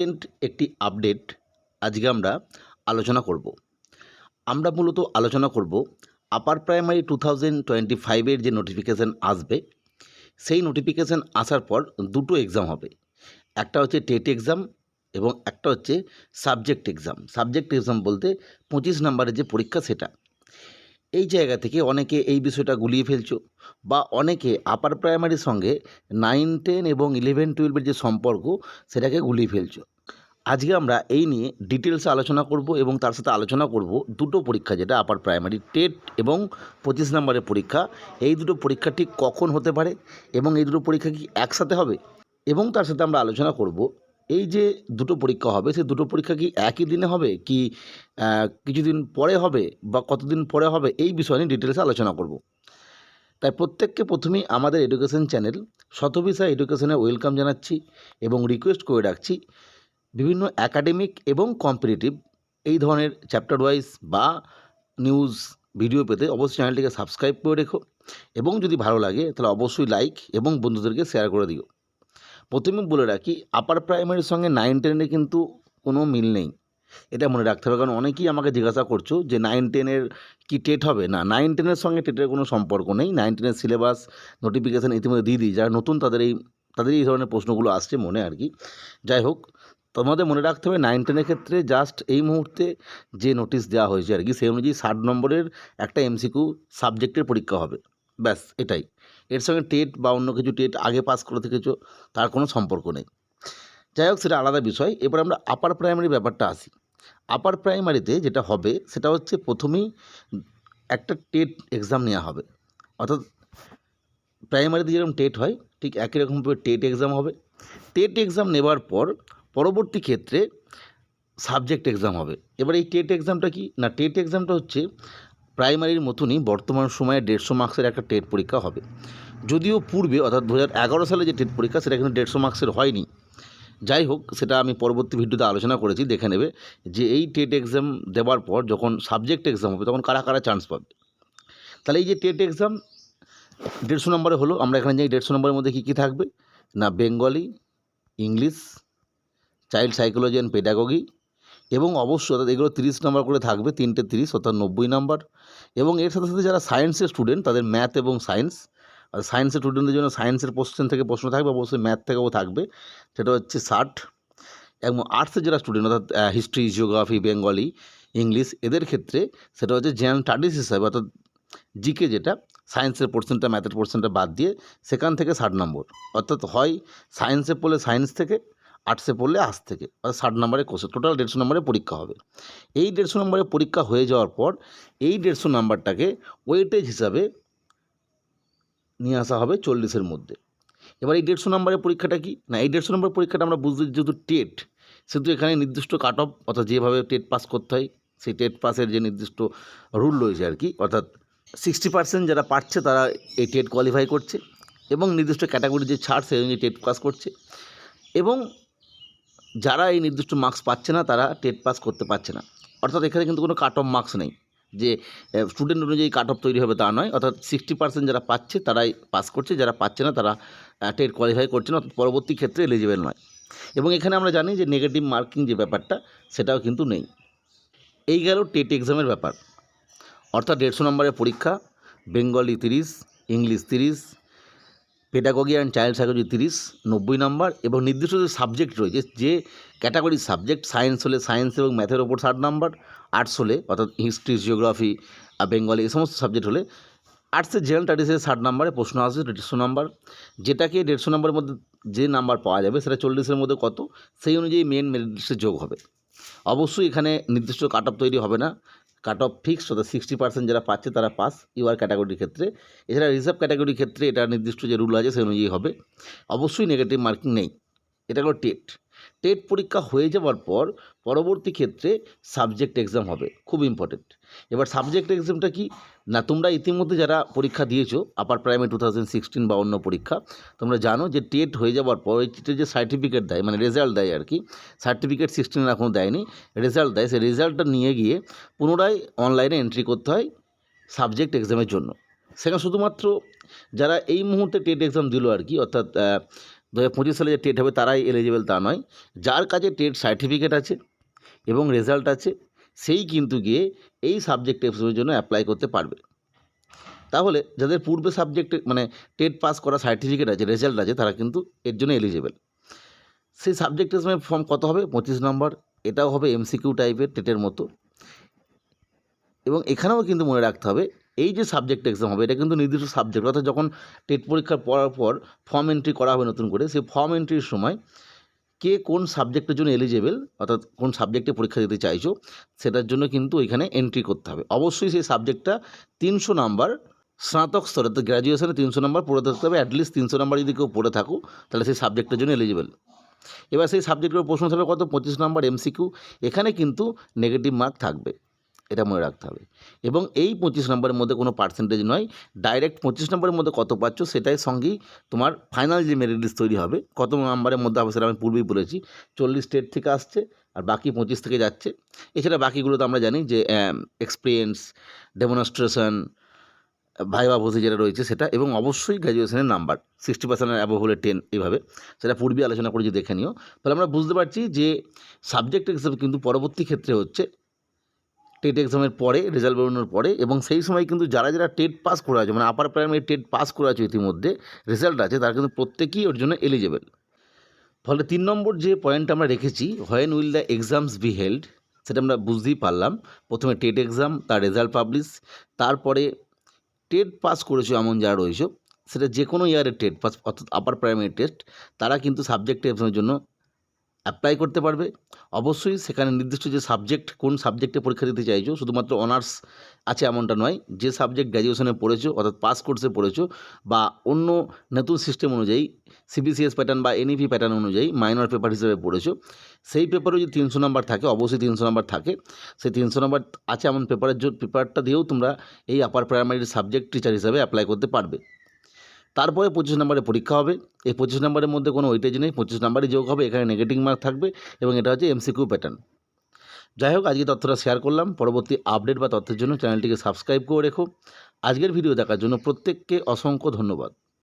একটি আপডেট আজকে আমরা আলোচনা করব। আমরা মূলত আলোচনা করব upper primary two thousand twenty ফাইভের যে নোটিফিকেশান আসবে, সেই নোটিফিকেশান আসার পর দুটো এক্সাম হবে। একটা হচ্ছে টেট এক্সাম এবং একটা হচ্ছে সাবজেক্ট এক্সাম সাবজেক্ট এক্সাম বলতে পঁচিশ নম্বরের যে পরীক্ষা সেটা। এই জায়গা থেকে অনেকে এই বিষয়টা গুলিয়ে ফেলছো বা অনেকে আপার প্রাইমারির সঙ্গে নাইন টেন এবং ইলেভেন টুয়েলভের যে সম্পর্ক, সেটাকে গুলিয়ে ফেলছো। আজকে আমরা এই নিয়ে ডিটেলসে আলোচনা করব এবং তার সাথে আলোচনা করব দুটো পরীক্ষা যেটা আপার প্রাইমারি টেট এবং পঁচিশ নম্বরের পরীক্ষা। এই দুটো পরীক্ষা ঠিক কখন হতে পারে এবং এই দুটো পরীক্ষা কি একসাথে হবে? এবং তার সাথে আমরা আলোচনা করব এই যে দুটো পরীক্ষা হবে, সেই দুটো পরীক্ষা কি একই দিনে হবে? কি কিছুদিন পরে হবে বা কতদিন পরে হবে? এই বিষয় নিয়ে ডিটেলসে আলোচনা করব। তাই প্রত্যেককে প্রথমেই আমাদের এডুকেশন চ্যানেল শতভিসা এডুকেশনে ওয়েলকাম জানাচ্ছি এবং রিকোয়েস্ট করে রাখছি বিভিন্ন একাডেমিক এবং কম্পিটিটিভ এই ধরনের চ্যাপ্টার ওয়াইজ বা নিউজ ভিডিও পেতে অবশ্যই চ্যানেলটিকে সাবস্ক্রাইব করে রেখো এবং যদি ভালো লাগে তাহলে অবশ্যই লাইক এবং বন্ধুদেরকে শেয়ার করে দিও। প্রথমে বলে রাখি আপার প্রাইমারির সঙ্গে নাইন টেনের কিন্তু কোনো মিল নেই। এটা মনে রাখতে হবে, কারণ অনেকেই আমাকে জিজ্ঞাসা করছ যে নাইন টেনের কি টেট হবে? না নাইন টেনের সঙ্গে টেটের কোনো সম্পর্ক নেই। নাইন টেনের সিলেবাস নোটিফিকেশান ইতিমধ্যে দিয়ে দিই। যারা নতুন তাদের এই তাদের এই ধরনের প্রশ্নগুলো আসছে মনে আর কি। যাই হোক, তোমাদের মনে রাখতে হবে নাইন টেনের ক্ষেত্রে জাস্ট এই মুহূর্তে যে নোটিশ দেওয়া হয়েছে আর কি, সেই অনুযায়ী ষাট নম্বরের একটা এমসিকিউ সাবজেক্টের পরীক্ষা হবে। ব্যাস, এটাই। এর সঙ্গে টেট বা অন্য কিছু টেট আগে পাস করে থেকেছো, তার কোনো সম্পর্ক নেই। যাই হোক, সেটা আলাদা বিষয়। এবার আমরা আপার প্রাইমারি ব্যাপারটা আসি। আপার প্রাইমারিতে যেটা হবে, সেটা হচ্ছে প্রথমেই একটা টেট এক্সাম নেওয়া হবে। অর্থাৎ প্রাইমারিতে যেরকম টেট হয়, ঠিক একই রকমভাবে টেট এক্সাম হবে। টেট এক্সাম নেবার পর পরবর্তী ক্ষেত্রে সাবজেক্ট এক্সাম হবে। এবার এই টেট এক্সামটা কি? না, টেট এক্সামটা হচ্ছে প্রাইমারির মতনই বর্তমান সময়ে দেড়শো মার্কসের একটা টেট পরীক্ষা হবে। যদিও পূর্বে, অর্থাৎ দু হাজার এগারো সালে যে টেট পরীক্ষা, সেটা কিন্তু দেড়শো মার্কসের হয়নি। যাই হোক, সেটা আমি পরবর্তী ভিডিওতে আলোচনা করেছি, দেখে নেবে যে এই টেট এক্সাম দেওয়ার পর যখন সাবজেক্ট এক্সাম হবে, তখন কারা কারা চান্স পাবে। তাহলে এই যে টেট এক্সাম দেড়শো নম্বরে হলো, আমরা এখানে যাই দেড়শো নম্বরের মধ্যে কী কী থাকবে? না Bengali English child psychology and pedagogy এবং অবশ্যই অর্থাৎ এগুলো তিরিশ নাম্বার করে থাকবে, তিনটে তিরিশ, অর্থাৎ নব্বই নম্বর। এবং এর সাথে সাথে যারা সায়েন্সের স্টুডেন্ট তাদের ম্যাথ এবং সায়েন্স আর সায়েন্সের স্টুডেন্টদের জন্য সায়েন্সের কোশ্চেন থেকে প্রশ্ন থাকবে, অবশ্যই ম্যাথ থেকেও থাকবে। সেটা হচ্ছে ষাট। এবং আর্টসের যারা স্টুডেন্ট অর্থাৎ হিস্ট্রি জিওগ্রাফি বেঙ্গলি ইংলিশ এদের ক্ষেত্রে সেটা হচ্ছে জেনারেল স্টাডিজ হিসাবে, অর্থাৎ জিকে যেটা সায়েন্সের পোর্শনটা ম্যাথের পোর্শনটা বাদ দিয়ে সেখান থেকে ষাট নম্বর। অর্থাৎ হয় সায়েন্সে পড়লে সায়েন্স থেকে আর্টসে পড়লে আর্টস থেকে অর্থাৎ ষাট নম্বরের কোর্সে টোটাল দেড়শো নম্বরের পরীক্ষা হবে। এই দেড়শো নম্বরের পরীক্ষা হয়ে যাওয়ার পর এই দেড়শো নাম্বারটাকে ওয়েটেজ হিসাবে নিয়ে আসা হবে চল্লিশের মধ্যে। এবার এই দেড়শো নম্বরের পরীক্ষাটা কি? না, এই দেড়শো নম্বরের পরীক্ষাটা আমরা বুঝতে যেহেতু টেট, সেহেতু এখানে নির্দিষ্ট কাট অফ অর্থাৎ যেভাবে টেট পাস করতে হয়, সেই টেট পাসের যে নির্দিষ্ট রুল রয়েছে আর কি, অর্থাৎ সিক্সটি পার্সেন্ট যারা পাচ্ছে তারা এই টেট কোয়ালিফাই করছে এবং নির্দিষ্ট ক্যাটাগরি যে ছাড় সেই অনুযায়ী টেট পাস করছে। এবং যারা এই নির্দিষ্ট মার্কস পাচ্ছে না, তারা টেট পাস করতে পারছে না। অর্থাৎ এখানে কিন্তু কোনো কাট অফ মার্কস নেই। যে স্টুডেন্ট অনুযায়ী কাট অফ তৈরি হবে তা নয়। অর্থাৎ সিক্সটি পার্সেন্ট যারা পাচ্ছে, তারাই পাস করছে। যারা পাচ্ছে না, তারা টেট কোয়ালিফাই করছে না। পরবর্তী ক্ষেত্রে এলিজিবল নয়। এবং এখানে আমরা জানি যে নেগেটিভ মার্কিং যে ব্যাপারটা, সেটাও কিন্তু নেই। এই গেল টেট এক্সামের ব্যাপার। অর্থাৎ দেড়শো নম্বরের পরীক্ষা বেঙ্গলি তিরিশ ইংলিশ তিরিশ পেডাগগি অ্যান্ড চাইল্ড সাইকোলজি তিরিশ নব্বই নম্বর, এবং নির্দিষ্ট যে সাবজেক্ট রয়েছে, যে ক্যাটাগরি সাবজেক্ট সায়েন্স হলে সায়েন্স এবং ম্যাথের ওপর ষাট নাম্বার আর্টস হলে, অর্থাৎ হিস্ট্রি জিওগ্রাফি বেঙ্গলি এই সমস্ত সাবজেক্ট হলে আর্টসের জেনারেল স্টাডিজের ষাট নাম্বারে, প্রশ্ন আসবে দেড়শো নাম্বার, যেটাকে দেড়শো নম্বরের মধ্যে যে নাম্বার পাওয়া যাবে, সেটা চল্লিশের মধ্যে কত, সেই অনুযায়ী মেন মেরিট লিস্টে যোগ হবে। অবশ্যই এখানে নির্দিষ্ট কাট তৈরি হবে না। কাট অফ ফিক্সড অর্থাৎ সিক্সটি পার্সেন্ট যারা পাচ্ছে তারা পাস ইউআর ক্যাটাগরির ক্ষেত্রে। এছাড়া রিজার্ভ ক্যাটাগরির ক্ষেত্রে এটা নির্দিষ্ট যে রুল আছে, সেই অনুযায়ী হবে। অবশ্যই নেগেটিভ মার্কিং নেই। এটা হলো টেট টেট পরীক্ষা হয়ে যাওয়ার পর পরবর্তী ক্ষেত্রে সাবজেক্ট এক্সাম হবে। খুব ইম্পর্টেন্ট এবার সাবজেক্ট এক্সামটা কি? না, তোমরা ইতিমধ্যে যারা পরীক্ষা দিয়েছ upper primary two thousand sixteen বা অন্য পরীক্ষা, তোমরা জানো যে টেট হয়ে যাওয়ার পর, ওই যে সার্টিফিকেট দেয় মানে রেজাল্ট দেয় আর কি সার্টিফিকেট সিক্সটিনের এখনও দেয়নি রেজাল্ট দেয়। সেই রেজাল্টটা নিয়ে গিয়ে পুনরায় অনলাইনে এন্ট্রি করতে হয় সাবজেক্ট এক্সামের জন্য। সেখানে শুধুমাত্র যারা এই মুহূর্তে টেট এক্সাম দিল আর কি, অর্থাৎ দু হাজার পঁচিশ সালে যে টেট হবে তারাই এলিজিবল তা নয়। যার কাছে টেট সার্টিফিকেট আছে এবং রেজাল্ট আছে, সেই কিন্তু গিয়ে এই সাবজেক্ট এক্সামের জন্য অ্যাপ্লাই করতে পারবে। তাহলে যাদের পূর্বে সাবজেক্টে মানে টেট পাস করা সার্টিফিকেট আছে রেজাল্ট আছে, তারা কিন্তু এর জন্য এলিজিবল সেই সাবজেক্ট এক্সামের ফর্ম কত হবে? পঁচিশ নম্বর। এটাও হবে এমসিকিউ টাইপের টেটের মতো। এবং এখানেও কিন্তু মনে রাখতে হবে এই যে সাবজেক্ট এক্সাম হবে, এটা কিন্তু নির্দিষ্ট সাবজেক্ট অর্থাৎ যখন টেট পরীক্ষা পড়ার পর ফর্ম এন্ট্রি করা হবে নতুন করে, সেই ফর্ম এন্ট্রির সময় কে কোন সাবজেক্টের জন্য এলিজেবল অর্থাৎ কোন সাবজেক্টে পরীক্ষা দিতে চাইছো, সেটার জন্য কিন্তু ওইখানে এন্ট্রি করতে হবে। অবশ্যই সেই সাবজেক্টটা তিনশো নাম্বার স্নাতক স্তরে তো গ্র্যাজুয়েশনে তিনশো নাম্বার পড়ে থাকতে হবে অ্যাটলিস্ট তিনশো নাম্বার যদি কেউ পড়ে থাকো, তাহলে সেই সাবজেক্টের জন্য এলিজিবল এবার সেই সাবজেক্টের প্রশ্ন থাকবে কত, পঁচিশ নাম্বার এমসিকিউ এখানে কিন্তু নেগেটিভ মার্ক থাকবে। এটা মনে রাখতে হবে। এবং এই পঁচিশ নম্বরের মধ্যে কোনো পার্সেন্টেজ নয় ডাইরেক্ট পঁচিশ নম্বরের মধ্যে কত পাচ্ছ সেটাই সঙ্গেই তোমার ফাইনাল যে মেরিট লিস্ট তৈরি হবে, কত নাম্বারের মধ্যে হবে সেটা আমি পূর্বেই বলেছি, চল্লিশ স্টেট থেকে আসছে আর বাকি পঁচিশ থেকে যাচ্ছে। এছাড়া বাকিগুলো তো আমরা জানি যে এক্সপিরিয়েন্স ডেমনস্ট্রেশন ভাইবা ভোসি যেটা রয়েছে সেটা এবং অবশ্যই গ্র্যাজুয়েশনের নাম্বার সিক্সটি পার্সেন্টের অ্যাবভ হলে টেন এইভাবে সেটা পূর্বে আলোচনা করে করেছি দেখে নিও। তাহলে আমরা বুঝতে পারছি যে সাবজেক্ট হিসেবে কিন্তু পরবর্তী ক্ষেত্রে হচ্ছে টেট এক্সামের পরে, রেজাল্ট বেরোনোর পরে এবং সেই সময় কিন্তু যারা যারা টেট পাস করে আছে মানে আপার প্রাইমারি টেট পাস করে আছে ইতিমধ্যে রেজাল্ট আছে, তারা কিন্তু প্রত্যেকেই ওর জন্য এলিজেবল ফলে তিন নম্বর যে পয়েন্ট আমরা রেখেছি when will the exams be held সেটা আমরা বুঝতেই পারলাম। প্রথমে টেট এক্সাম, তার রেজাল্ট পাবলিশ তারপরে টেট পাস করেছ এমন যারা রয়েছে, সেটা যে কোনো ইয়ারের টেট পাস, অর্থাৎ আপার প্রাইমারি টেস্ট তারা কিন্তু সাবজেক্ট এক্সামের জন্য অ্যাপ্লাই করতে পারবে। অবশ্যই সেখানে নির্দিষ্ট যে সাবজেক্ট কোন সাবজেক্টে পরীক্ষা দিতে চাইছো, শুধুমাত্র অনার্স আছে এমনটা নয়, যে সাবজেক্ট গ্র্যাজুয়েশনে পড়েছো, অর্থাৎ পাস কোর্সে পড়েছো, বা অন্য নতুন সিস্টেম অনুযায়ী সিবিসিএস প্যাটার্ন বা এনইপি প্যাটার্ন অনুযায়ী মাইনর পেপার হিসেবে পড়েছো, সেই পেপারেও যদি তিনশো নাম্বার থাকে, অবশ্যই তিনশো নাম্বার থাকে। সেই তিনশো নাম্বার আছে এমন পেপারের পেপারটা দিয়েও তোমরা এই আপার প্রাইমারির সাবজেক্ট টিচার হিসাবে অ্যাপ্লাই করতে পারবে। তারপরে পঁচিশ নম্বরে পরীক্ষা হবে। এই পঁচিশ নম্বরের মধ্যে কোনো ওয়েটেজ নেই। পঁচিশ নম্বরই যোগ হবে। এখানে নেগেটিভ মার্ক থাকবে এবং এটা হচ্ছে এমসিকিউ প্যাটার্ন যাই হোক, আজকে তথ্যটা শেয়ার করলাম। পরবর্তী আপডেট বা তথ্যের জন্য চ্যানেলটিকে সাবস্ক্রাইব করে রেখো। আজকের ভিডিও দেখার জন্য প্রত্যেককে অসংখ্য ধন্যবাদ।